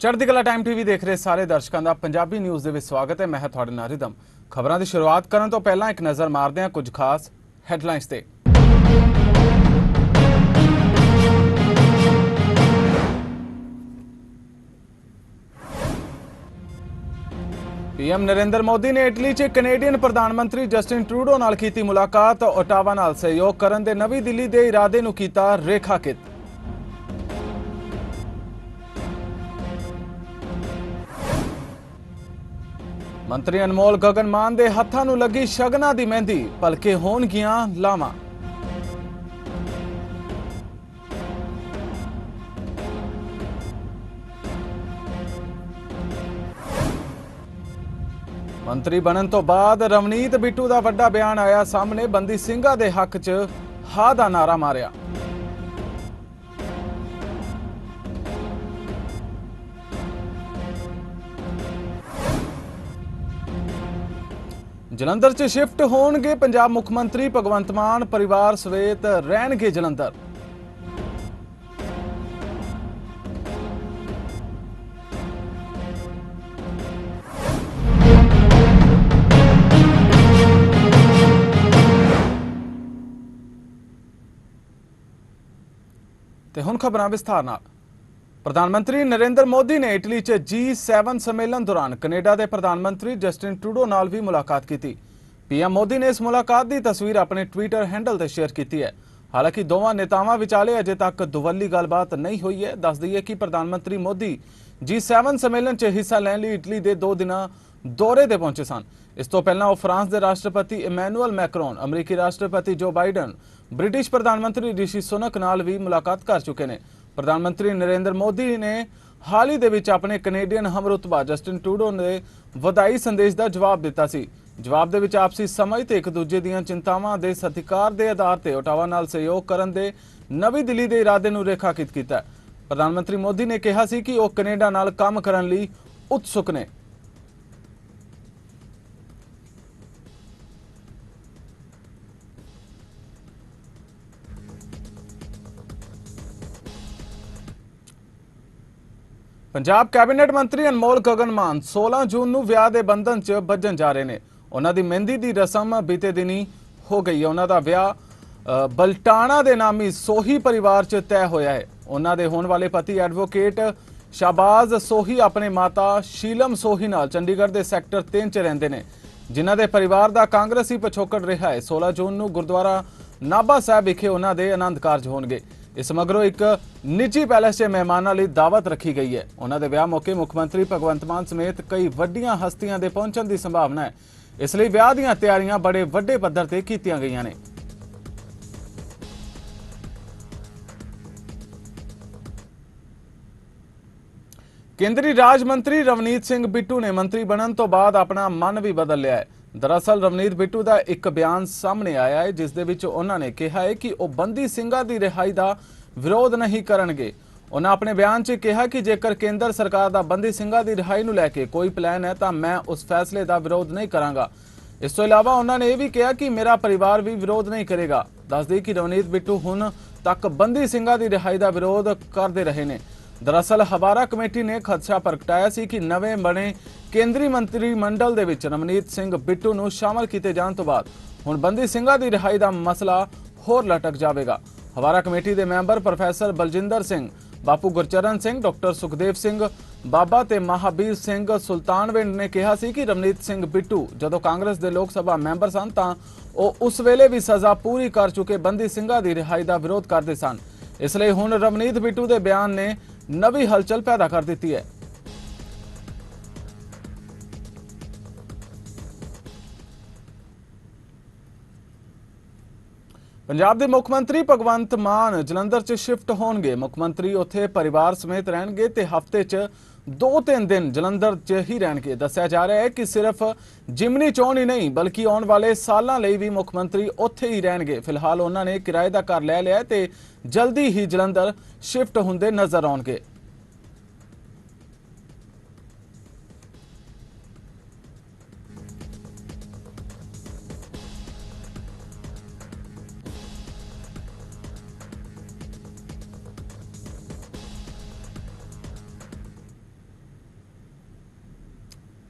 ਚੜ੍ਹਦੀ ਕਲਾ time TV ਦੇਖ ਰਹੇ ਸਾਰੇ ਦਰਸ਼ਕਾਂ ਦਾ ਪੰਜਾਬੀ ਨਿਊਜ਼ ਦੇ ਵਿੱਚ ਸਵਾਗਤ ਹੈ। ਮੈਂ ਹਾਂ ਤੁਹਾਡੇ ਨਾਲ ਰਿਦਮ। ਖਬਰਾਂ ਦੀ ਸ਼ੁਰੂਆਤ ਕਰਨ ਤੋਂ ਪਹਿਲਾਂ ਇੱਕ ਨਜ਼ਰ ਮਾਰਦੇ ਹਾਂ ਕੁਝ ਖਾਸ ਹੈਡਲਾਈਨਸ ਤੇ। ਪੀਐਮ ਨਰਿੰਦਰ ਮੋਦੀ ਨੇ ਇਟਲੀ 'ਚ ਕੈਨੇਡੀਅਨ ਪ੍ਰਧਾਨ ਮੰਤਰੀ ਜਸਟਿਨ ਟਰੂਡੋ ਨਾਲ ਕੀਤੀ ਮੁਲਾਕਾਤ। ਓਟਾਵਾ ਨਾਲ ਸਹਿਯੋਗ ਕਰਨ ਦੇ ਨਵੀਂ ਦਿੱਲੀ ਦੇ ਇਰਾਦੇ ਨੂੰ ਕੀਤਾ ਰੇਖਾਕਿਤ। ਮੰਤਰੀ ਅਨਮੋਲ ਗਗਨ ਮਾਨ ਦੇ ਹੱਥਾਂ ਨੂੰ ਲੱਗੀ ਸ਼ਗਨਾ ਦੀ ਮਹਿੰਦੀ, ਭਲਕੇ ਹੋਣਗੀਆਂ ਲਾਵਾਂ। ਮੰਤਰੀ ਬਣਨ ਤੋਂ ਬਾਅਦ ਰਵਨੀਤ ਬਿੱਟੂ ਦਾ ਵੱਡਾ ਬਿਆਨ ਆਇਆ ਸਾਹਮਣੇ, ਬੰਦੀ ਸਿੰਘਾਂ ਦੇ ਹੱਕ 'ਚ ਹਾ ਦਾ ਨਾਰਾ ਮਾਰਿਆ। ਜਲੰਧਰ 'ਚ ਸ਼ਿਫਟ ਹੋਣਗੇ ਪੰਜਾਬ ਮੁੱਖ ਮੰਤਰੀ ਭਗਵੰਤ ਮਾਨ, ਪਰਿਵਾਰ ਸਮੇਤ ਰਹਿਣਗੇ ਜਲੰਧਰ। ਤੇ ਹੁਣ ਖਬਰਾਂ ਵਿਸਥਾਰ ਨਾਲ। ਪ੍ਰਧਾਨ ਮੰਤਰੀ ਨਰਿੰਦਰ ਮੋਦੀ ਨੇ ਇਟਲੀ 'ਚ G7 ਸੰਮੇਲਨ ਦੌਰਾਨ ਕੈਨੇਡਾ ਦੇ ਪ੍ਰਧਾਨ ਮੰਤਰੀ ਜਸਟਿਨ ਟਰੂਡੋ ਨਾਲ ਵੀ ਮੁਲਾਕਾਤ ਕੀਤੀ। ਪੀਐਮ ਮੋਦੀ ਨੇ ਇਸ ਮੁਲਾਕਾਤ ਦੀ ਤਸਵੀਰ ਆਪਣੇ ਟਵਿੱਟਰ ਹੈਂਡਲ ਤੇ ਸ਼ੇਅਰ ਕੀਤੀ ਹੈ। ਹਾਲਾਂਕਿ ਦੋਵਾਂ ਨੇਤਾਵਾਂ ਵਿਚਾਲੇ ਅਜੇ ਤੱਕ ਦੁਵੱਲੀ ਗੱਲਬਾਤ ਨਹੀਂ ਹੋਈ ਹੈ। ਦੱਸ ਦਈਏ ਕਿ ਪ੍ਰਧਾਨ ਮੰਤਰੀ ਮੋਦੀ G7 ਸੰਮੇਲਨ 'ਚ ਹਿੱਸਾ ਲੈਣ ਲਈ ਇਟਲੀ ਦੇ 2 ਦਿਨਾਂ ਦੌਰੇ ਤੇ ਪਹੁੰਚੇ ਸਨ। ਇਸ ਤੋਂ ਪਹਿਲਾਂ ਉਹ ਫਰਾਂਸ ਦੇ ਰਾਸ਼ਟਰਪਤੀ ਇਮੈਨੂਅਲ ਮੈਕਰੋਨ, ਅਮਰੀਕੀ ਰਾਸ਼ਟਰਪਤੀ ਜੋ ਬਾਈਡਨ, ਬ੍ਰਿਟਿਸ਼ ਪ੍ਰਧਾਨ ਮੰਤਰੀ ਰਿਸ਼ੀ ਸੁਨਕ ਨਾਲ ਵੀ ਮੁਲਾਕਾਤ ਕਰ ਚੁੱਕੇ ਨੇ। ਪ੍ਰਧਾਨ ਮੰਤਰੀ ਨਰਿੰਦਰ ਮੋਦੀ ਨੇ ਹਾਲ ਹੀ ਦੇ ਵਿੱਚ ਆਪਣੇ ਕੈਨੇਡੀਅਨ ਹਮਰੁਤਬਾ ਜਸਟਿਨ ਟੂਡੋ ਨੇ ਵਧਾਈ ਸੰਦੇਸ਼ ਦਾ ਜਵਾਬ ਦਿੱਤਾ ਸੀ। ਜਵਾਬ ਦੇ ਵਿੱਚ ਆਪਸੀ ਸਮਝ ਤੇ ਇੱਕ ਦੂਜੇ ਦੀਆਂ ਚਿੰਤਾਵਾਂ ਦੇ ਸਤਿਕਾਰ ਦੇ ਆਧਾਰ ਤੇ ਓਟਾਵਾ ਨਾਲ ਸਹਿਯੋਗ ਕਰਨ ਦੇ ਨਵੀਂ ਦਿੱਲੀ ਦੇ ਇਰਾਦੇ ਨੂੰ ਰੇਖਾਕਿਤ ਕੀਤਾ। ਪ੍ਰਧਾਨ ਮੰਤਰੀ ਮੋਦੀ ਨੇ ਕਿਹਾ ਸੀ ਕਿ ਉਹ ਕੈਨੇਡਾ ਨਾਲ ਕੰਮ ਕਰਨ ਲਈ ਉਤਸੁਕ ਨੇ। ਪੰਜਾਬ ਕੈਬਨਿਟ ਮੰਤਰੀ ਅਨਮੋਲ ਗਗਨ ਮਾਨ 16 ਜੂਨ ਨੂੰ ਵਿਆਹ ਦੇ ਬੰਧਨ 'ਚ ਬੱਝਣ ਜਾ ਰਹੇ ਨੇ। ਉਹਨਾਂ ਦੀ ਮਹਿੰਦੀ ਦੀ ਰਸਮ ਬੀਤੇ ਦਿਨੀ ਹੋ ਗਈ ਹੈ। ਉਹਨਾਂ ਦਾ ਵਿਆਹ ਬਲਟਾਣਾ ਦੇ ਨਾਮੀ ਸੋਹੀ ਪਰਿਵਾਰ 'ਚ ਤੈਅ ਹੋਇਆ ਹੈ। ਉਹਨਾਂ ਦੇ ਹੋਣ ਵਾਲੇ ਪਤੀ ਐਡਵੋਕੇਟ ਸ਼ਾਬਾਜ਼ ਸੋਹੀ ਆਪਣੇ ਮਾਤਾ ਸ਼ੀਲਮ ਸੋਹੀ ਨਾਲ ਚੰਡੀਗੜ੍ਹ ਦੇ ਸੈਕਟਰ 3 'ਚ ਰਹਿੰਦੇ ਨੇ। ਜਿਨ੍ਹਾਂ ਦੇ ਪਰਿਵਾਰ ਦਾ ਕਾਂਗਰਸੀ ਪਿਛੋਕੜ ਰਿਹਾ ਹੈ। 16 ਜੂਨ ਨੂੰ ਗੁਰਦੁਆਰਾ ਨਾਭਾ ਸਾਹਿਬ ਵਿਖੇ ਉਹਨਾਂ ਦੇ ਆਨੰਦ ਕਾਰਜ ਹੋਣਗੇ। ਇਸ ਮਗਰੋਂ ਇੱਕ ਨਿੱਜੀ ਪੈਲੇਸ 'ਚ ਮਹਿਮਾਨਾਂ ਲਈ ਦਾਵਤ ਰੱਖੀ ਗਈ ਹੈ। ਉਹਨਾਂ ਦੇ ਵਿਆਹ ਮੌਕੇ ਮੁੱਖ ਮੰਤਰੀ ਭਗਵੰਤ ਮਾਨ ਸਮੇਤ ਕਈ ਵੱਡੀਆਂ ਹਸਤੀਆਂ ਦੇ ਪਹੁੰਚਣ ਦੀ ਸੰਭਾਵਨਾ ਹੈ। ਇਸ ਲਈ ਵਿਆਹ ਦੀਆਂ ਤਿਆਰੀਆਂ ਬੜੇ ਵੱਡੇ ਪੱਧਰ ਤੇ ਕੀਤੀਆਂ ਗਈਆਂ ਨੇ। ਕੇਂਦਰੀ ਰਾਜ ਮੰਤਰੀ ਰਵਨੀਤ ਸਿੰਘ ਬਿੱਟੂ ਨੇ ਮੰਤਰੀ ਬਣਨ ਤੋਂ ਬਾਅਦ ਆਪਣਾ ਮਨ ਵੀ ਬਦਲ ਲਿਆ ਹੈ। ਦਰਅਸਲ ਰਵਨੀਤ ਬਿੱਟੂ ਦਾ ਇੱਕ ਬਿਆਨ ਸਾਹਮਣੇ ਆਇਆ ਹੈ, ਜਿਸ ਦੇ ਵਿੱਚ ਉਹਨਾਂ ਨੇ ਕਿਹਾ ਹੈ ਕਿ ਉਹ ਬੰਦੀ ਸਿੰਘਾਂ ਦੀ ਰਿਹਾਈ ਦਾ ਵਿਰੋਧ ਨਹੀਂ ਕਰਨਗੇ। ਉਹਨਾਂ ਆਪਣੇ ਬਿਆਨ 'ਚ ਕਿਹਾ ਕਿ ਜੇਕਰ ਕੇਂਦਰ ਸਰਕਾਰ ਦਾ ਬੰਦੀ ਸਿੰਘਾਂ ਦੀ ਰਿਹਾਈ ਨੂੰ ਲੈ ਕੇ ਕੋਈ ਪਲਾਨ ਹੈ, ਤਾਂ ਮੈਂ ਉਸ ਫੈਸਲੇ ਦਾ ਵਿਰੋਧ ਨਹੀਂ ਕਰਾਂਗਾ। ਇਸ ਤੋਂ ਇਲਾਵਾ ਉਹਨਾਂ ਨੇ ਇਹ ਵੀ ਕਿਹਾ ਕਿ ਮੇਰਾ ਪਰਿਵਾਰ ਵੀ ਵਿਰੋਧ ਨਹੀਂ ਕਰੇਗਾ। ਦੱਸਦੇ ਕਿ ਰਵਨੀਤ ਬਿੱਟੂ ਹੁਣ ਤੱਕ ਬੰਦੀ ਸਿੰਘਾਂ ਦੀ ਰਿਹਾਈ ਦਾ ਵਿਰੋਧ ਕਰਦੇ ਰਹੇ ਨੇ। ਦਰਅਸਲ ਹਵਾਰਾ ਕਮੇਟੀ ਨੇ ਖਦਸ਼ਾ ਪ੍ਰਗਟਾਇਆ ਸੀ ਕਿ ਨਵੇਂ ਬਣੇ ਕੇਂਦਰੀ ਮੰਤਰੀ ਮੰਡਲ ਦੇ ਵਿੱਚ ਰਮਨੀਤ ਸਿੰਘ ਬਿੱਟੂ ਨੂੰ ਸ਼ਾਮਲ ਕੀਤੇ ਜਾਣ ਤੋਂ ਬਾਅਦ ਹੁਣ ਬੰਦੀ ਸਿੰਘਾਂ ਦੀ ਰਿਹਾਈ ਦਾ ਮਸਲਾ ਹੋਰ ਲਟਕ ਜਾਵੇਗਾ। ਹਵਾਰਾ ਕਮੇਟੀ ਦੇ ਮੈਂਬਰ ਪ੍ਰੋਫੈਸਰ ਬਲਜਿੰਦਰ ਸਿੰਘ, ਬਾਪੂ ਗੁਰਚਰਨ ਸਿੰਘ, ਡਾਕਟਰ ਸੁਖਦੇਵ ਸਿੰਘ, ਬਾਬਾ ਤੇ ਮਹਾਬੀਰ ਸਿੰਘ ਸੁਲਤਾਨਵਿੰਡ ਨੇ ਕਿਹਾ ਸੀ ਕਿ ਰਮਨੀਤ ਸਿੰਘ ਬਿੱਟੂ ਜਦੋਂ ਕਾਂਗਰਸ ਦੇ ਲੋਕ ਸਭਾ ਮੈਂਬਰ ਸਨ ਤਾਂ ਉਹ ਉਸ ਵੇਲੇ ਵੀ ਸਜ਼ਾ ਪੂਰੀ ਕਰ ਚੁੱਕੇ ਬੰਦੀ ਸਿੰਘਾਂ ਦੀ ਰਿਹਾਈ ਦਾ ਵਿਰੋਧ ਕਰਦੇ ਸਨ। ਇਸ ਲਈ ਹੁਣ ਰਮਨੀਤ ਬਿੱਟੂ ਦੇ ਬਿਆਨ ਨੇ ਨਵੀਂ ਹਲਚਲ ਪੈਦਾ ਕਰ ਦਿੱਤੀ ਹੈ। ਪੰਜਾਬ ਦੇ ਮੁੱਖ ਮੰਤਰੀ ਭਗਵੰਤ ਮਾਨ ਜਲੰਧਰ 'ਚ ਸ਼ਿਫਟ ਹੋਣਗੇ। ਮੁੱਖ ਮੰਤਰੀ ਉੱਥੇ ਪਰਿਵਾਰ ਸਮੇਤ ਰਹਿਣਗੇ ਤੇ ਹਫ਼ਤੇ 'ਚ 2-3 ਦਿਨ ਜਲੰਧਰ 'ਚ ਹੀ ਰਹਿਣਗੇ ਦੱਸਿਆ ਜਾ ਰਿਹਾ ਹੈ ਕਿ ਸਿਰਫ ਜਿਮਨੀ ਚੋਣ ਹੀ ਨਹੀਂ, ਬਲਕਿ ਆਉਣ ਵਾਲੇ ਸਾਲਾਂ ਲਈ ਵੀ ਮੁੱਖ ਮੰਤਰੀ ਉੱਥੇ ਹੀ ਰਹਿਣਗੇ। ਫਿਲਹਾਲ ਉਹਨਾਂ ਨੇ ਕਿਰਾਏ ਦਾ ਘਰ ਲੈ ਲਿਆ ਤੇ ਜਲਦੀ ਹੀ ਜਲੰਧਰ ਸ਼ਿਫਟ ਹੁੰਦੇ ਨਜ਼ਰ ਆਉਣਗੇ।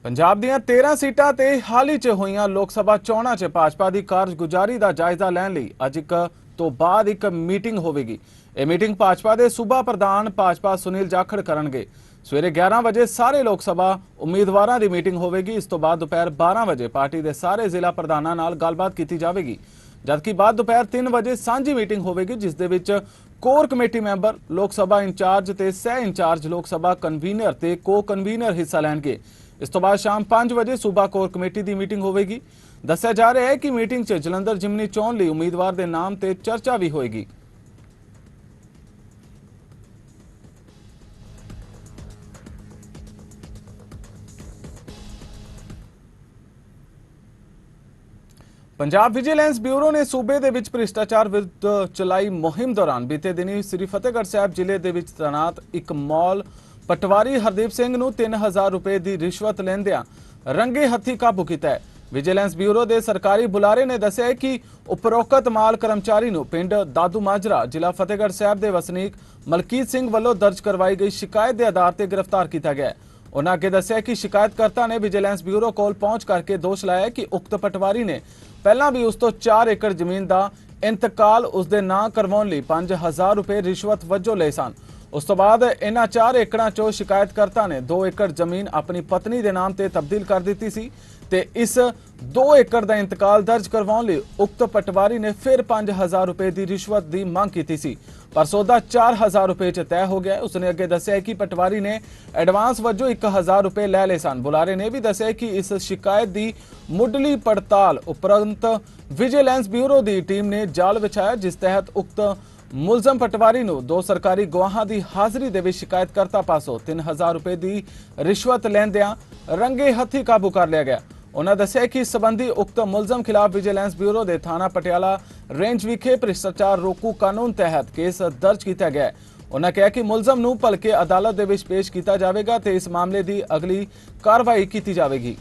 ਪੰਜਾਬ ਦੀਆਂ 13 ਸੀਟਾਂ ਤੇ ਹਾਲ ਹੀ 'ਚ ਹੋਈਆਂ ਲੋਕ ਸਭਾ ਚੋਣਾਂ 'ਚ ਭਾਜਪਾ ਦੀ ਕਾਰਜਗੁਜ਼ਾਰੀ ਦਾ ਜਾਇਜ਼ਾ ਲੈਣ ਲਈ ਅੱਜ ਇੱਕ ਤੋਂ ਬਾਅਦ ਇੱਕ ਮੀਟਿੰਗ ਹੋਵੇਗੀ। ਇਹ ਮੀਟਿੰਗ ਭਾਜਪਾ ਦੇ ਸੂਬਾ ਪ੍ਰਧਾਨ ਭਾਜਪਾ ਸੁਨੀਲ ਜਾਖੜ ਕਰਨਗੇ। ਸਵੇਰੇ 11 ਵਜੇ ਸਾਰੇ ਲੋਕ ਸਭਾ ਉਮੀਦਵਾਰਾਂ ਦੀ ਮੀਟਿੰਗ ਹੋਵੇਗੀ। ਇਸ ਤੋਂ ਬਾਅਦ ਦੁਪਹਿਰ 12 ਵਜੇ ਪਾਰਟੀ ਦੇ ਸਾਰੇ ਜ਼ਿਲ੍ਹਾ ਪ੍ਰਧਾਨਾਂ ਨਾਲ ਗੱਲਬਾਤ ਕੀਤੀ ਜਾਵੇਗੀ। ਜਦਕਿ ਬਾਅਦ ਦੁਪਹਿਰ 3 ਵਜੇ ਸਾਂਝੀ ਮੀਟਿੰਗ ਹੋਵੇਗੀ, ਜਿਸ ਦੇ ਵਿੱਚ ਕੋਰ ਕਮੇਟੀ ਮੈਂਬਰ, ਲੋਕ ਸਭਾ ਇੰਚਾਰਜ ਤੇ ਸਹਿ ਇੰਚਾਰਜ ਲੋਕ ਸਭਾ ਕਨਵੀਨਰ ਤੇ ਕੋ ਕਨਵੀਨਰ ਹਿੱਸਾ ਲੈਣਗੇ। ਇਸ ਤੋਂ ਬਾਅਦ ਸ਼ਾਮ 5 ਵਜੇ ਸੂਬਾ ਕੋਰ ਕਮੇਟੀ ਦੀ ਮੀਟਿੰਗ ਹੋਵੇਗੀ। ਦੱਸਿਆ ਜਾ ਰਿਹਾ ਹੈ ਕਿ ਮੀਟਿੰਗ 'ਚ ਜਲੰਧਰ ਜਿਮਨੀ ਚੋਣ ਲਈ ਉਮੀਦਵਾਰ ਦੇ ਨਾਮ ਤੇ ਚਰਚਾ ਵੀ ਹੋਏਗੀ। ਪੰਜਾਬ ਵਿਜੀਲੈਂਸ ਬਿਊਰੋ ਨੇ ਸੂਬੇ ਦੇ ਵਿੱਚ ਭ੍ਰਿਸ਼ਟਾਚਾਰ ਵਿਰੁੱਧ ਚਲਾਈ ਮੁਹਿੰਮ ਦੌਰਾਨ ਬੀਤੇ ਦਿਨੀ ਸ੍ਰੀ ਫਤਿਹਗੜ੍ਹ ਸਾਹਿਬ ਜ਼ਿਲ੍ਹੇ ਦੇ ਵਿੱਚ ਤੈਨਾਤ ਇੱਕ ਮਾਲ ਪਟਵਾਰੀ ਹਰਦੀਪ ਸਿੰਘ ਨੂੰ 3000 ਰੁਪਏ ਦੀ ਰਿਸ਼ਵਤ ਲੈਂਦਿਆਂ ਰੰਗੇ ਹੱਥੀ ਕਾਬੂ ਕੀਤਾ ਹੈ। ਵਿਜੀਲੈਂਸ ਬਿਊਰੋ ਦੇ ਸਰਕਾਰੀ ਬੁਲਾਰੇ ਨੇ ਦੱਸਿਆ ਕਿ ਉਪਰੋਕਤ ਮਾਲ ਕਰਮਚਾਰੀ ਨੂੰ ਪਿੰਡ ਦਾਦੂ ਮਾਜਰਾ, ਜ਼ਿਲ੍ਹਾ ਫਤਿਹਗੜ੍ਹ ਸਾਹਿਬ ਦੇ ਵਸਨੀਕ ਮਲਕੀਤ ਸਿੰਘ ਵੱਲੋਂ ਦਰਜ ਕਰਵਾਈ ਗਈ ਸ਼ਿਕਾਇਤ ਦੇ ਆਧਾਰ ਤੇ ਗ੍ਰਿਫਤਾਰ ਕੀਤਾ ਗਿਆ ਉਹਨਾਂ ਅੱਗੇ ਦੱਸਿਆ ਕਿ ਸ਼ਿਕਾਇਤਕਰਤਾ ਨੇ ਵਿਜੀਲੈਂਸ ਬਿਊਰੋ ਕੋਲ ਪਹੁੰਚ ਕਰਕੇ ਦੋਸ਼ ਲਾਇਆ ਕਿ ਉਕਤ ਪਟਵਾਰੀ ਨੇ ਪਹਿਲਾਂ ਵੀ ਉਸ ਤੋਂ 4 ਏਕੜ ਜ਼ਮੀਨ ਦਾ ਇੰਤਕਾਲ ਉਸ ਦੇ ਨਾਂ ਕਰਵਾਉਣ ਲਈ 5000 ਰੁਪਏ ਰਿਸ਼ਵਤ ਵਜੋਂ ਲਏ ਸਨ। ਉਸ ਤੋਂ ਬਾਅਦ ਇਹਨਾਂ 4 ਏਕੜਾਂ ਚੋਂ ਸ਼ਿਕਾਇਤਕਰਤਾ ਨੇ 2 ਏਕੜ ਜ਼ਮੀਨ ਆਪਣੀ ਪਤਨੀ ਦੇ ਨਾਮ ਤੇ ਤਬਦੀਲ ਕਰ ਦਿੱਤੀ ਸੀ ਤੇ ਇਸ 2 ਏਕੜ ਦਾ ਇੰਤਕਾਲ ਦਰਜ ਕਰਵਾਉਣ ਲਈ ਉਕਤ ਪਟਵਾਰੀ ਨੇ ਫਿਰ 5000 ਰੁਪਏ ਦੀ ਰਿਸ਼ਵਤ ਦੀ ਮੰਗ ਕੀਤੀ ਸੀ। ਪਰ ਸੌਦਾ 4000 ਰੁਪਏ ਚ ਤੈਅ ਹੋ ਗਿਆ। ਉਸਨੇ ਅੱਗੇ ਦੱਸਿਆ ਕਿ ਪਟਵਾਰੀ ਨੇ ਐਡਵਾਂਸ ਵਜੋਂ 1000 ਰੁਪਏ ਲੈ ਲਏ ਸਨ। ਬੁਲਾਰੇ ਨੇ ਵੀ ਦੱਸਿਆ ਕਿ ਇਸ ਸ਼ਿਕਾਇਤ ਦੀ ਮੁੱਢਲੀ ਪੜਤਾਲ ਉਪਰੰਤ ਵਿਜੀਲੈਂਸ ਬਿਊਰੋ ਦੀ ਟੀਮ ਨੇ ਜਾਲ ਵਿਛਾਇਆ, ਜਿਸ ਤਹਿਤ ਉਕਤ ਮੁਲਜ਼ਮ ਪਟਵਾਰੀ ਨੂੰ ਦੋ ਸਰਕਾਰੀ ਗਵਾਹਾਂ ਦੀ ਹਾਜ਼ਰੀ ਦੇ ਵਿੱਚ ਸ਼ਿਕਾਇਤਕਰਤਾ ਪਾਸੋਂ 3000 ਰੁਪਏ ਦੀ ਰਿਸ਼ਵਤ ਲੈਂਦਿਆਂ ਰੰਗੇ ਹੱਥੀ ਕਾਬੂ ਕਰ ਲਿਆ ਗਿਆ। ਉਹਨਾਂ ਦੱਸਿਆ ਕਿ ਇਸ ਸੰਬੰਧੀ ਉਕਤ ਮੁਲਜ਼ਮ ਖਿਲਾਫ ਵਿਜੀਲੈਂਸ ਬਿਊਰੋ ਦੇ ਥਾਣਾ ਪਟਿਆਲਾ ਰੇਂਜ ਵਿਖੇ ਭ੍ਰਿਸ਼ਟਾਚਾਰ ਰੋਕੂ ਕਾਨੂੰਨ ਤਹਿਤ ਕੇਸ ਦਰਜ ਕੀਤਾ ਗਿਆ ਉਹਨਾਂ ਕਿਹਾ ਕਿ ਮੁਲਜ਼ਮ ਨੂੰ ਭਲਕੇ ਅਦਾਲਤ ਦੇ ਵਿੱਚ ਪੇਸ਼ ਕੀਤਾ ਜਾਵੇਗਾ ਤੇ ਇਸ ਮਾਮਲੇ ਦੀ ਅਗਲੀ ਕਾਰਵਾਈ ਕੀਤੀ ਜਾਵੇਗੀ।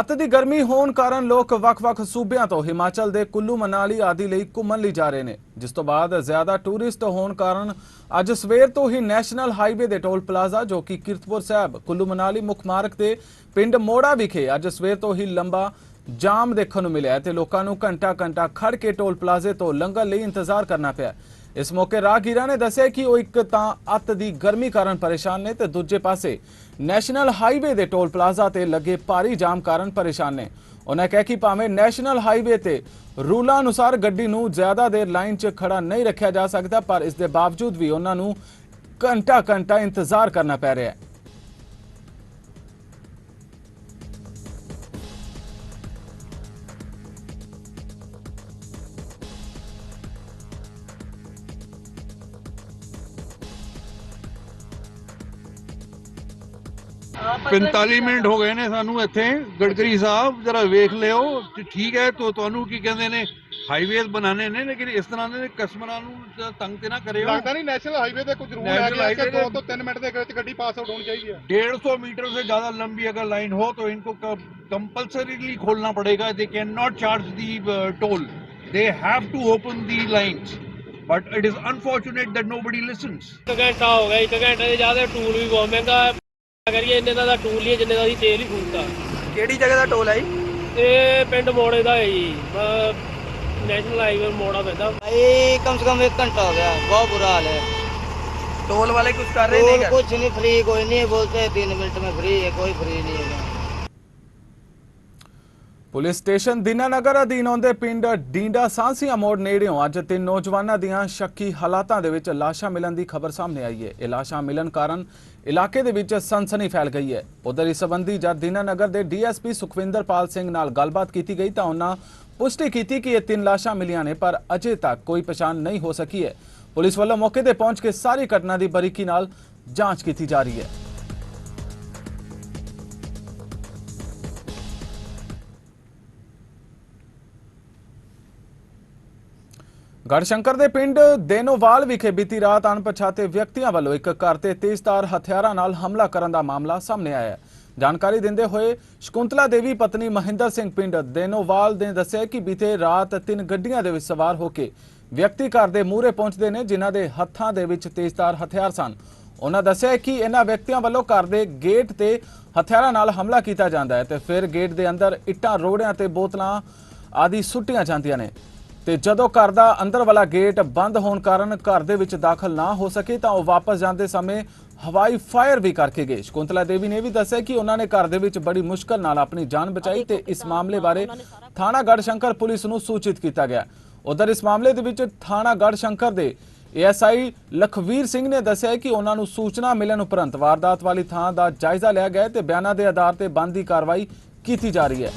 ਅੱਤ ਦੀ ਗਰਮੀ ਹੋਣ ਕਾਰਨ ਲੋਕ ਵੱਖ-ਵੱਖ ਸੂਬਿਆਂ ਤੋਂ ਹਿਮਾਚਲ ਦੇ ਕੁੱਲੂ ਮਨਾਲੀ ਆਦਿ ਲਈ ਘੁੰਮਣ ਲਈ ਜਾ ਰਹੇ ਨੇ, ਜਿਸ ਤੋਂ ਬਾਅਦ ਜ਼ਿਆਦਾ ਟੂਰਿਸਟ ਹੋਣ ਕਾਰਨ ਅੱਜ ਸਵੇਰ ਤੋਂ ਹੀ ਨੈਸ਼ਨਲ ਹਾਈਵੇ ਦੇ ਟੋਲ ਪਲਾਜ਼ਾ, ਜੋ ਕਿ ਕੀਰਤਪੁਰ ਸਾਹਿਬ, ਕੁੱਲੂ ਮਨਾਲੀ ਮੁੱਖ ਮਾਰਗ ਤੇ ਪਿੰਡ ਮੋੜਾ ਵਿਖੇ ਅੱਜ ਸਵੇਰ ਤੋਂ ਹੀ ਲੰਬਾ ਜਾਮ ਦੇਖਣ ਨੂੰ ਮਿਲਿਆ ਤੇ ਲੋਕਾਂ ਨੂੰ ਘੰਟਾ-ਘੰਟਾ ਖੜ ਕੇ ਟੋਲ ਪਲਾਜ਼ੇ ਤੋਂ ਲੰਘਣ ਲਈ ਇੰਤਜ਼ਾਰ ਕਰਨਾ ਪਿਆ ਇਸ ਮੌਕੇ ਰਾਹਗੀਰਾਂ ਨੇ ਦੱਸਿਆ ਕਿ ਉਹ ਇੱਕ ਤਾਂ ਅੱਤ ਦੀ ਗਰਮੀ ਕਾਰਨ ਪਰੇਸ਼ਾਨ ਨੇ ਤੇ ਦੂਜੇ ਪਾਸੇ ਨੈਸ਼ਨਲ ਹਾਈਵੇ ਦੇ ਟੋਲ ਪਲਾਜ਼ਾ ਤੇ ਲੱਗੇ ਭਾਰੀ ਜਾਮ ਕਾਰਨ ਪਰੇਸ਼ਾਨ ਨੇ। ਉਹਨਾਂ ਕਹਿ ਕਿ ਭਾਵੇਂ ਨੈਸ਼ਨਲ ਹਾਈਵੇ ਤੇ ਰੂਲਾਂ ਅਨੁਸਾਰ ਗੱਡੀ ਨੂੰ ਜ਼ਿਆਦਾ ਦੇਰ ਲਾਈਨ 'ਚ ਖੜਾ ਨਹੀਂ ਰੱਖਿਆ ਜਾ ਸਕਦਾ, ਪਰ ਇਸ ਦੇ ਬਾਵਜੂਦ ਵੀ ਉਹਨਾਂ ਨੂੰ ਘੰਟਾ ਘੰਟਾ ਇੰਤਜ਼ਾਰ ਕਰਨਾ ਪੈ ਰਿਹਾ ਹੈ। 45 ਮਿੰਟ ਹੋ ਗਏ ਨੇ ਸਾਨੂੰ ਇੱਥੇ। ਗੜਕਰੀ ਸਾਹਿਬ ਜਰਾ ਵੇਖ ਲਿਓ ਠੀਕ ਹੈ ਤੋ ਤੁਹਾਨੂੰ ਕੀ ਕਹਿੰਦੇ ਨੇ? ਹਾਈਵੇਜ਼ ਬਣਾਣੇ ਨੇ ਲੇਕਿਨ ਇਸ ਤਰ੍ਹਾਂ ਦੇ ਕਸਟਮਰਾਂ ਨੂੰ ਤੰਗ ਤੇ ਨਾ ਕਰਿਓ। ਲੱਗਦਾ ਨਹੀਂ ਨੈਸ਼ਨਲ ਹਾਈਵੇ ਤੇ ਕੁਝ ਰੂਲ ਹੈ ਕਿ 2 ਤੋਂ 3 ਮਿੰਟ ਦੇ ਵਿੱਚ ਗੱਡੀ ਪਾਸ ਆਊਟ ਹੋਣੀ ਚਾਹੀਦੀ ਹੈ। 150 ਮੀਟਰ ਸੇ ਜ਼ਿਆਦਾ ਲੰਬੀ ਅਗਰ ਲਾਈਨ ਹੋ ਤਾਂ ਇਨਕੋ ਕੰਪਲਸਰੀਲੀ ਖੋਲਣਾ ਪੜੇਗਾ। They can not charge the toll they have to open the lines. But it is unfortunate that nobody listens. ਇੱਕ ਘੰਟਾ ਹੋ ਇੱਕ ਘੰਟੇ ਦੇ ਜ਼ਿਆਦਾ ਟੂਲ ਵੀ ਬਹੁਤ ਮਹਿੰਗਾ ਹੈ। ਕਰੀਏ ਇੰਨੇ ਦਾ ਤਾਂ ਟੂਲ ਹੀ ਹੈ ਜਿੰਨੇ ਦਾ ਅਸੀਂ ਤੇਲ ਹੀ ਫੂਕਦਾ ਕਿਹੜੀ ਜਗ੍ਹਾ ਦਾ ਟੋਲ ਹੈ ਜੀ ਇਹ ਪਿੰਡ ਮੋੜੇ ਦਾ ਹੈ ਜੀ ਨੈਸ਼ਨਲ ਹਾਈਵੇ ਮੋੜਾ ਪੈਂਦਾ ਇਹ ਕਮ ਸੇ ਕਮ एक घंटा हो गया बहुत बुरा हाल है टोल वाले कुछ कर रहे नहीं कुछ नहीं फ्री कोई नहीं है बोलते हैं तीन मिनट में फ्री है कोई फ्री नहीं है ਪੁਲਿਸ ਸਟੇਸ਼ਨ ਦੀਨਾਨਗਰ ਅਧੀਨ ਆਉਂਦੇ ਪਿੰਡ ਡੀਂਡਾ ਸਾਂਸੀਆਂ ਮੋੜ ਨੇੜਿਓਂ ਅੱਜ ਤਿੰਨ ਨੌਜਵਾਨਾਂ ਦੀਆਂ ਸ਼ੱਕੀ ਹਾਲਾਤਾਂ ਦੇ ਵਿੱਚ ਲਾਸ਼ਾਂ ਮਿਲਣ ਦੀ ਖਬਰ ਸਾਹਮਣੇ ਆਈ ਹੈ। ਇਹ ਲਾਸ਼ਾਂ ਮਿਲਣ ਕਾਰਨ ਇਲਾਕੇ ਦੇ ਵਿੱਚ ਸਨਸਨੀ ਫੈਲ ਗਈ ਹੈ। ਉਧਰ ਇਸ ਸੰਬੰਧੀ ਜਦ ਦੀਨਾਨਗਰ ਦੇ ਡੀਐਸਪੀ ਸੁਖਵਿੰਦਰਪਾਲ ਸਿੰਘ ਨਾਲ ਗੱਲਬਾਤ ਕੀਤੀ ਗਈ ਤਾਂ ਉਹਨਾਂ ਪੁਸ਼ਟੀ ਕੀਤੀ ਕਿ ਇਹ ਤਿੰਨ ਲਾਸ਼ਾਂ ਮਿਲੀਆਂ ਨੇ, ਪਰ ਅਜੇ ਤੱਕ ਕੋਈ ਪਛਾਣ ਨਹੀਂ ਹੋ ਸਕੀ ਹੈ। ਪੁਲਿਸ ਵੱਲੋਂ ਮੌਕੇ ਤੇ ਪਹੁੰਚ ਕੇ ਸਾਰੀ ਘਟਨਾ ਦੀ ਬਰੀਕੀ ਨਾਲ ਜਾਂਚ ਕੀਤੀ ਜਾ ਰਹੀ ਹੈ। ਗੜਸ਼ੰਕਰ ਦੇ ਪਿੰਡ ਦੇਨੋਵਾਲ ਵਿਖੇ ਬੀਤੀ ਰਾਤ ਅਣਪਛਾਤੇ ਵਿਅਕਤੀਆਂ ਵੱਲੋਂ ਇੱਕ ਘਰ ਤੇ ਤੇਜ਼ਧਾਰ ਹਥਿਆਰਾਂ ਨਾਲ ਹਮਲਾ ਕਰਨ ਦਾ ਮਾਮਲਾ ਸਾਹਮਣੇ ਆਇਆ ਹੈ। ਜਾਣਕਾਰੀ ਦਿੰਦੇ ਹੋਏ ਸ਼ਕੁੰਤਲਾ ਦੇਵੀ ਪਤਨੀ ਮਹਿੰਦਰ ਸਿੰਘ ਪਿੰਡ ਦੇਨੋਵਾਲ ਨੇ ਦੱਸਿਆ ਕਿ ਬੀਤੇ ਰਾਤ ਤਿੰਨ ਗੱਡੀਆਂ ਦੇ ਵਿੱਚ ਸਵਾਰ ਹੋ ਕੇ ਵਿਅਕਤੀ ਘਰ ਦੇ ਮੂਹਰੇ ਪਹੁੰਚਦੇ ਨੇ, ਜਿਨ੍ਹਾਂ ਦੇ ਹੱਥਾਂ ਦੇ ਵਿੱਚ ਤੇਜ਼ਧਾਰ ਹਥਿਆਰ ਸਨ। ਉਹਨਾਂ ਦੱਸਿਆ ਕਿ ਇਹਨਾਂ ਵਿਅਕਤੀਆਂ ਵੱਲੋਂ ਘਰ ਦੇ ਗੇਟ ਤੇ ਹਥਿਆਰਾਂ ਨਾਲ ਹਮਲਾ ਕੀਤਾ ਜਾਂਦਾ ਹੈ ਤੇ ਫਿਰ ਗੇਟ ਦੇ ਅੰਦਰ ਇੱਟਾਂ, ਰੋੜਿਆਂ ਤੇ ਬੋਤਲਾਂ ਆਦਿ ਸੁੱਟੀਆਂ ਜਾਂਦੀਆਂ ਨੇ। ਤੇ ਜਦੋਂ ਘਰ ਦਾ ਅੰਦਰ ਵਾਲਾ ਗੇਟ ਬੰਦ ਹੋਣ ਕਾਰਨ ਘਰ ਦੇ ਵਿੱਚ ਦਾਖਲ ਨਾ ਹੋ ਸਕੇ ਤਾਂ ਉਹ ਵਾਪਸ ਜਾਂਦੇ ਸਮੇਂ ਹਵਾਈ ਫਾਇਰ ਵੀ ਕਰਕੇ ਗਏ। ਸ਼ਕੁੰਤਲਾ ਦੇਵੀ ਨੇ ਵੀ ਦੱਸਿਆ ਕਿ ਉਹਨਾਂ ਨੇ ਘਰ ਦੇ ਵਿੱਚ ਬੜੀ ਮੁਸ਼ਕਲ ਨਾਲ ਆਪਣੀ ਜਾਨ ਬਚਾਈ ਤੇ ਇਸ ਮਾਮਲੇ ਬਾਰੇ ਥਾਣਾ ਗੜਸ਼ੰਕਰ ਪੁਲਿਸ ਨੂੰ ਸੂਚਿਤ ਕੀਤਾ ਗਿਆ। ਉਧਰ ਇਸ ਮਾਮਲੇ ਦੇ ਵਿੱਚ ਥਾਣਾ ਗੜਸ਼ੰਕਰ ਦੇ ਏਐਸਆਈ ਲਖਵੀਰ ਸਿੰਘ ਨੇ ਦੱਸਿਆ ਕਿ ਉਹਨਾਂ ਨੂੰ ਸੂਚਨਾ ਮਿਲਣ ਉਪਰੰਤ ਵਾਰਦਾਤ ਵਾਲੀ ਥਾਂ ਦਾ ਜਾਇਜ਼ਾ ਲਿਆ ਗਿਆ ਹੈ ਤੇ ਬਿਆਨਾਂ ਦੇ ਆਧਾਰ ਤੇ ਬਣਦੀ ਕਾਰਵਾਈ ਕੀਤੀ ਜਾ ਰਹੀ ਹੈ।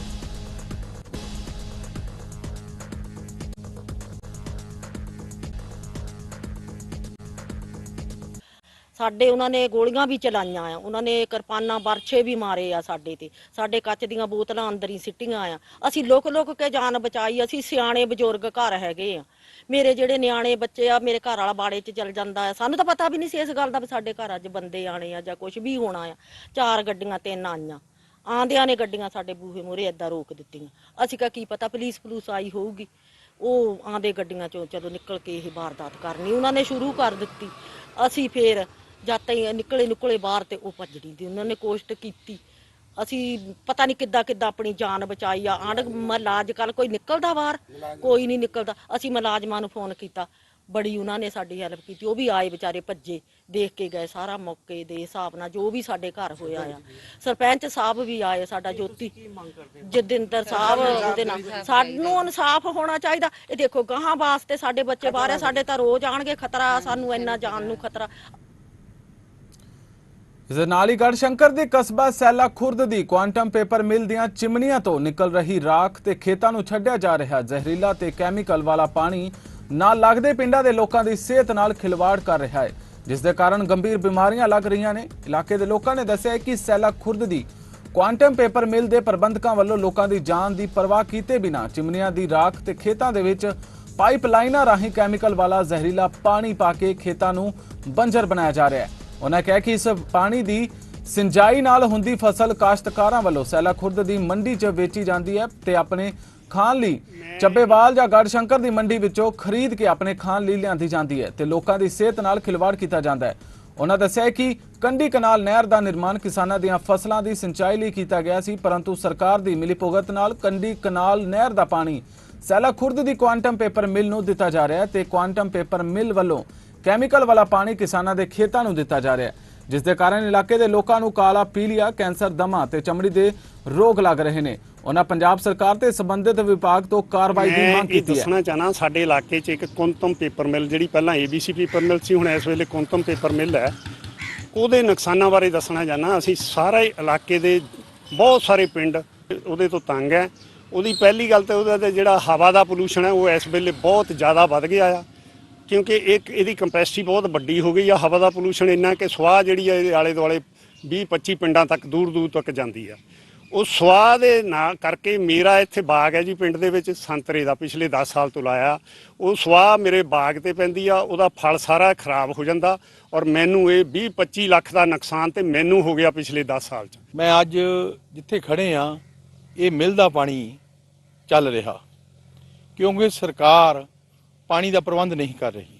ਸਾਡੇ ਉਹਨਾਂ ਨੇ ਗੋਲੀਆਂ ਵੀ ਚਲਾਈਆਂ ਆ, ਉਹਨਾਂ ਨੇ ਕਿਰਪਾਨਾਂ ਬਰਛੇ ਵੀ ਮਾਰੇ ਆ ਸਾਡੇ ਤੇ, ਸਾਡੇ ਕੱਚ ਦੀਆਂ ਬੋਤਲਾਂ ਅੰਦਰ ਹੀ ਸਿੱਟੀਆਂ ਆ। ਅਸੀਂ ਲੁਕ ਲੁਕ ਕੇ ਜਾਨ ਬਚਾਈ, ਅਸੀਂ ਸਿਆਣੇ ਬਜ਼ੁਰਗ ਘਰ ਹੈਗੇ ਆ। ਮੇਰੇ ਜਿਹੜੇ ਨਿਆਣੇ ਬੱਚੇ ਆ, ਮੇਰੇ ਘਰ ਵਾਲਾ ਬਾੜੇ 'ਚ ਚਲ ਜਾਂਦਾ ਆ। ਸਾਨੂੰ ਤਾਂ ਪਤਾ ਵੀ ਨਹੀਂ ਸੀ ਇਸ ਗੱਲ ਦਾ ਵੀ ਸਾਡੇ ਘਰ ਅੱਜ ਬੰਦੇ ਆਣੇ ਆ ਜਾਂ ਕੁਝ ਵੀ ਹੋਣਾ ਆ। ਚਾਰ ਗੱਡੀਆਂ, ਤਿੰਨ ਆਈਆਂ। ਆਂਦਿਆਂ ਨੇ ਗੱਡੀਆਂ ਸਾਡੇ ਬੂਹੇ ਮੂਹਰੇ ਏਦਾਂ ਰੋਕ ਦਿੱਤੀਆਂ। ਅਸੀਂ ਕਹਾ, ਕੀ ਪਤਾ ਪੁਲਿਸ ਪੁਲਿਸ ਆਈ ਹੋਊਗੀ। ਉਹ ਆਂਦੇ ਗੱਡੀਆਂ ਚੋਂ ਚਲੋ ਨਿਕਲ ਕੇ ਇਹ ਵਾਰਦਾਤ ਕਰਨੀ ਉਹਨਾਂ ਨੇ ਸ਼ੁਰੂ ਕਰ ਦਿੱਤੀ। ਅਸੀਂ ਫੇਰ ਜਦ ਤਾਈਂ ਨਿਕਲੇ ਨਿਕਲੇ ਬਾਹਰ ਤੇ ਉਹ ਭੱਜਣੀ ਦੀ, ਉਹਨਾਂ ਨੇ ਕੋਸ਼ਟ ਕੀਤੀ। ਅਸੀਂ ਪਤਾ ਨਹੀਂ ਕਿੱਦਾਂ ਕਿੱਦਾਂ ਆਪਣੀ ਜਾਨ ਬਚਾਈ ਆ। ਆਂਢ ਮਹੱਲਾ ਅੱਜ ਕੱਲ ਕੋਈ ਨਿਕਲਦਾ ਬਾਹਰ? ਕੋਈ ਨਹੀਂ ਨਿਕਲਦਾ। ਅਸੀਂ ਮੁਲਾਜ਼ਮਾਂ ਨੂੰ ਫੋਨ ਕੀਤਾ। ਬੜੀ ਉਹਨਾਂ ਨੇ ਸਾਡੀ ਹੈਲਪ ਕੀਤੀ। ਉਹ ਵੀ ਆਏ ਵਿਚਾਰੇ ਭੱਜੇ, ਦੇਖ ਕੇ ਗਏ। ਸਾਰਾ ਮੌਕੇ ਦੇ ਹਿਸਾਬ ਨਾਲ ਜੋ ਵੀ ਸਾਡੇ ਘਰ ਹੋਇਆ ਆ। ਸਰਪੰਚ ਸਾਹਿਬ ਵੀ ਆਏ ਸਾਡਾ ਜੋਤੀ। ਜਤਿੰਦਰ ਸਾਹਿਬ, ਉਹਦੇ ਨਾਲ। ਸਾਨੂੰ ਇਨਸਾਫ ਹੋਣਾ ਚਾਹੀਦਾ। ਇਹ ਦੇਖੋ, ਗਾਹਾਂ ਵਾਸਤੇ ਸਾਡੇ ਬੱਚੇ ਬਾਹਰ ਆ, ਸਾਡੇ ਤਾਂ ਰੋਜ਼ ਆਣਗੇ। ਖਤਰਾ ਸਾਨੂੰ ਇੰਨਾ ਜਾਨ ਨੂੰ ਖਤਰਾ। ਇਸ ਦੇ ਨਾਲ ਹੀ ਗੜਸ਼ੰਕਰ ਦੇ ਕਸਬਾ ਸੈਲਾ ਖੁਰਦ ਦੀ ਕੁਆਂਟਮ ਪੇਪਰ ਮਿਲ ਦੀਆਂ ਚਿਮਨੀਆਂ ਤੋਂ ਨਿਕਲ ਰਹੀ ਰਾਖ ਤੇ ਖੇਤਾਂ ਨੂੰ ਛੱਡਿਆ ਜਾ ਰਿਹਾ ਜ਼ਹਿਰੀਲਾ ਤੇ ਕੈਮੀਕਲ ਵਾਲਾ ਪਾਣੀ ਨਾਲ ਲੱਗਦੇ ਪਿੰਡਾਂ ਦੇ ਲੋਕਾਂ ਦੀ ਸਿਹਤ ਨਾਲ ਖਿਲਵਾੜ ਕਰ ਰਿਹਾ ਹੈ, ਜਿਸ ਦੇ ਕਾਰਨ ਗੰਭੀਰ ਬਿਮਾਰੀਆਂ ਲੱਗ ਰਹੀਆਂ ਨੇ। ਇਲਾਕੇ ਦੇ ਲੋਕਾਂ ਨੇ ਦੱਸਿਆ ਹੈ ਕਿ ਸੈਲਾ ਖੁਰਦ ਦੀ ਕੁਆਂਟਮ ਪੇਪਰ ਮਿਲ ਦੇ ਪ੍ਰਬੰਧਕਾਂ ਵੱਲੋਂ ਲੋਕਾਂ ਦੀ ਜਾਨ ਦੀ ਪਰਵਾਹ ਕੀਤੇ ਬਿਨਾਂ ਚਿਮਨੀਆਂ ਦੀ ਰਾਖ ਤੇ ਖੇਤਾਂ ਦੇ ਵਿੱਚ ਪਾਈਪਲਾਈਨਾਂ ਰਾਹੀਂ ਕੈਮੀਕਲ ਵਾਲਾ ਜ਼ਹਿਰੀਲਾ ਪਾਣੀ ਪਾ ਕੇ ਖੇਤਾਂ ਨੂੰ ਬੰਜਰ ਬਣਾਇਆ ਜਾ ਰਿਹਾ ਹੈ। ਉਹਨਾਂ ਕਿਹਾ ਕਿ ਇਸ ਪਾਣੀ ਦੀ ਸਿੰਜਾਈ ਨਾਲ ਹੁੰਦੀ ਫਸਲ ਕਾਸ਼ਤਕਾਰਾਂ ਵੱਲੋਂ ਸੈਲਾ ਖੁਰਦ ਦੀ ਮੰਡੀ 'ਚ ਵੇਚੀ ਜਾਂਦੀ ਹੈ ਤੇ ਆਪਣੇ ਖਾਣ ਲਈ ਚੱਬੇਵਾਲ ਜਾਂ ਗੜਸ਼ੰਕਰ ਦੀ ਮੰਡੀ ਵਿੱਚੋਂ ਖਰੀਦ ਕੇ ਆਪਣੇ ਖਾਣ ਲਈ ਲਿਆਂਦੀ ਜਾਂਦੀ ਹੈ ਤੇ ਲੋਕਾਂ ਦੀ ਸਿਹਤ ਨਾਲ ਖਿਲਵਾੜ ਕੀਤਾ ਜਾਂਦਾ ਹੈ। ਉਹਨਾਂ ਦੱਸਿਆ ਕਿ ਕੰਡੀ ਕਨਾਲ ਨਹਿਰ ਦਾ ਨਿਰਮਾਣ ਕਿਸਾਨਾਂ ਦੀਆਂ ਫਸਲਾਂ ਦੀ ਸਿੰਚਾਈ ਲਈ ਕੀਤਾ ਗਿਆ ਸੀ ਪਰੰਤੂ ਸਰਕਾਰ ਦੀ ਮਿਲੀਭੁਗਤ ਨਾਲ ਕੰਡੀ ਕਨਾਲ ਨਹਿਰ ਦਾ ਪਾਣੀ ਸੈਲਾ ਖੁਰਦ ਦੀ ਕੁਆਂਟਮ ਪੇਪਰ ਮਿਲ ਨੂੰ ਦਿੱਤਾ ਜਾ ਰਿਹਾ ਹੈ ਤੇ ਕੁਆਂਟਮ ਪੇਪਰ ਮਿਲ ਵੱਲੋਂ ਕੈਮੀਕਲ ਵਾਲਾ ਪਾਣੀ ਕਿਸਾਨਾਂ ਦੇ ਖੇਤਾਂ ਨੂੰ ਦਿੱਤਾ ਜਾ ਰਿਹਾ ਹੈ ਜਿਸ ਦੇ ਕਾਰਨ ਇਲਾਕੇ ਦੇ ਲੋਕਾਂ ਨੂੰ ਕਾਲਾ ਪੀਲੀਆ ਕੈਂਸਰ ਦਮਾ ਤੇ ਚਮੜੀ ਦੇ ਰੋਗ ਲੱਗ ਰਹੇ ਨੇ। ਉਹਨਾਂ ਪੰਜਾਬ ਸਰਕਾਰ ਤੇ ਸੰਬੰਧਿਤ ਵਿਭਾਗ ਤੋਂ ਕਾਰਵਾਈ ਦੀ ਮੰਗ ਕੀਤੀ ਹੈ। ਦੱਸਣਾ ਚਾਹਨਾ ਸਾਡੇ ਇਲਾਕੇ 'ਚ ਇੱਕ ਕੁੰਤਮ ਪੇਪਰ ਮਿਲ ਜਿਹੜੀ ਪਹਿਲਾਂ ABC ਪੇਪਰ ਮਿਲ ਸੀ ਹੁਣ ਇਸ ਵੇਲੇ ਕੁੰਤਮ ਪੇਪਰ ਮਿਲ ਹੈ। ਉਹਦੇ ਨੁਕਸਾਨਾਂ ਬਾਰੇ ਦੱਸਣਾ ਚਾਹਨਾ ਅਸੀਂ ਸਾਰੇ ਇਲਾਕੇ ਦੇ ਬਹੁਤ ਸਾਰੇ ਪਿੰਡ ਉਹਦੇ ਤੋਂ ਤੰਗ ਹੈ। ਉਹਦੀ ਪਹਿਲੀ ਗੱਲ ਤਾਂ ਉਹਦਾ ਜਿਹੜਾ ਹਵਾ ਦਾ ਪੋਲੂਸ਼ਨ ਹੈ ਉਹ ਇਸ ਵੇਲੇ ਬਹੁਤ ਜ਼ਿਆਦਾ ਵੱਧ ਗਿਆ ਆ। ਕਿਉਂਕਿ ਇੱਕ ਇਹਦੀ ਕੰਪੈਸਿਟੀ ਬਹੁਤ ਵੱਡੀ ਹੋ ਗਈ ਆ, ਹਵਾ ਦਾ ਪੋਲੂਸ਼ਨ ਇੰਨਾ ਕਿ ਸਵਾਹ ਜਿਹੜੀ ਆ ਇਹਦੇ ਆਲੇ ਦੁਆਲੇ 20 25 ਪਿੰਡਾਂ ਤੱਕ ਦੂਰ ਦੂਰ ਤੱਕ ਜਾਂਦੀ ਆ। ਉਹ ਸਵਾਹ ਦੇ ਨਾ ਕਰਕੇ ਮੇਰਾ ਇੱਥੇ ਬਾਗ ਹੈ ਜੀ ਪਿੰਡ ਦੇ ਵਿੱਚ, ਸੰਤਰੇ ਦਾ ਪਿਛਲੇ 10 ਸਾਲ ਤੋਂ ਲਾਇਆ। ਉਹ ਸਵਾਹ ਮੇਰੇ ਬਾਗ ਤੇ ਪੈਂਦੀ ਆ, ਉਹਦਾ ਫਲ ਸਾਰਾ ਖਰਾਬ ਹੋ ਜਾਂਦਾ ਔਰ ਮੈਨੂੰ ਇਹ 20 25 ਲੱਖ ਦਾ ਨੁਕਸਾਨ ਤੇ ਮੈਨੂੰ ਹੋ ਗਿਆ ਪਿਛਲੇ 10 ਸਾਲ ਚ। ਮੈਂ ਅੱਜ ਜਿੱਥੇ ਖੜੇ ਆ, ਇਹ ਮਿਲ ਦਾ ਪਾਣੀ ਚੱਲ ਰਿਹਾ। ਕਿਉਂਕਿ ਸਰਕਾਰ ਪਾਣੀ ਦਾ ਪ੍ਰਬੰਧ ਨਹੀਂ ਕਰ ਰਹੀ।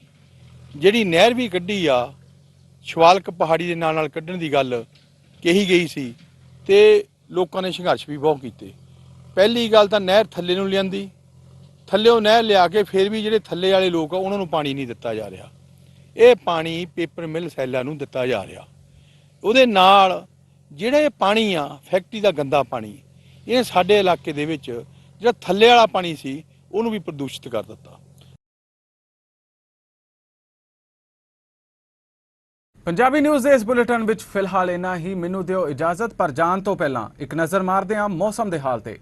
ਜਿਹੜੀ ਨਹਿਰ ਵੀ ਕੱਢੀ ਆ, ਸ਼ਵਾਲਕ ਪਹਾੜੀ ਦੇ ਨਾਲ ਨਾਲ ਕੱਢਣ ਦੀ ਗੱਲ ਕਹੀ ਗਈ ਸੀ ਤੇ ਲੋਕਾਂ ਨੇ ਸੰਘਰਸ਼ ਵੀ ਬਹੁਤ ਕੀਤੇ। ਪਹਿਲੀ ਗੱਲ ਤਾਂ ਨਹਿਰ ਥੱਲੇ ਨੂੰ ਲਿਆਂਦੀ। ਥੱਲੇੋਂ ਨਹਿਰ ਲਿਆ ਕੇ ਫਿਰ ਵੀ ਜਿਹੜੇ ਥੱਲੇ ਵਾਲੇ ਲੋਕ ਆ, ਉਹਨਾਂ ਨੂੰ ਪਾਣੀ ਨਹੀਂ ਦਿੱਤਾ ਜਾ ਰਿਹਾ। ਇਹ ਪਾਣੀ ਪੇਪਰ ਮਿਲ ਸੈਲਾਂ ਨੂੰ ਦਿੱਤਾ ਜਾ ਰਿਹਾ। ਉਹਦੇ ਨਾਲ ਜਿਹੜਾ ਇਹ ਪਾਣੀ ਆ, ਫੈਕਟਰੀ ਦਾ ਗੰਦਾ ਪਾਣੀ, ਇਹ ਸਾਡੇ ਇਲਾਕੇ ਦੇ ਵਿੱਚ ਜਿਹੜਾ ਥੱਲੇ ਵਾਲਾ ਪਾਣੀ ਸੀ, ਉਹਨੂੰ ਵੀ ਪ੍ਰਦੂਸ਼ਿਤ ਕਰ ਦਿੱਤਾ। ਪੰਜਾਬੀ ਨਿਊਜ਼ ਦੇ ਇਸ ਬੁਲੇਟਿਨ ਵਿੱਚ ਫਿਲਹਾਲ ਇਨਾ ਹੀ। ਮੈਨੂੰ ਦਿਓ ਇਜਾਜ਼ਤ, ਪਰ ਜਾਣ ਤੋਂ ਪਹਿਲਾਂ ਇੱਕ ਨਜ਼ਰ ਮਾਰਦੇ ਹਾਂ ਮੌਸਮ ਦੇ ਹਾਲ ਤੇ।